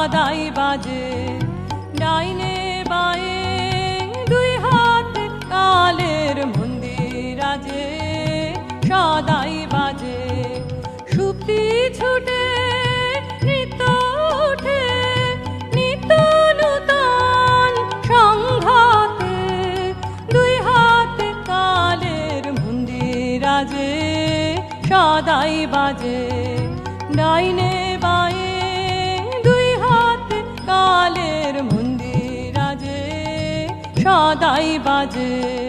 সদাই বাজে, ডাইনে বাই দুই হাত কালের মন্দির আজে সদাই বাজে। সুপ্তি ছুটে উঠে দুই হাত কালের সদাই বাজে, ডাইনে সদাই বাজে।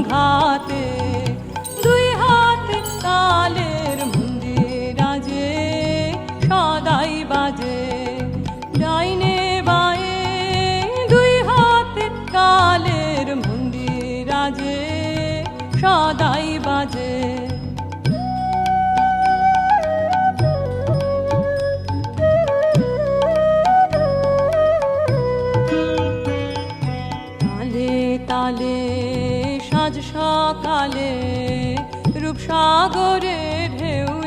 সংঘাতে দুই হাত তালের মন্দির আজে সদাই বাজে ডাইনে বায়ে। দুই হাত তালের মন্দির আজে সদাই বাজে। ताले সকালে রূপসাগরে ঢেউ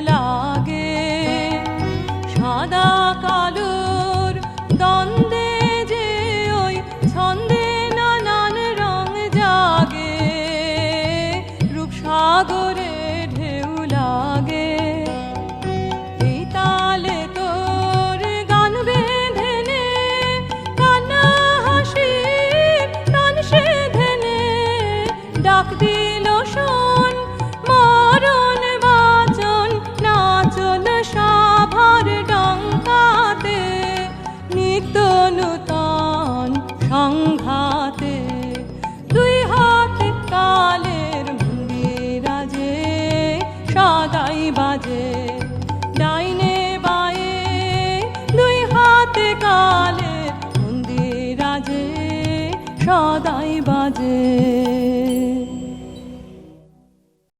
সদাই বাজে।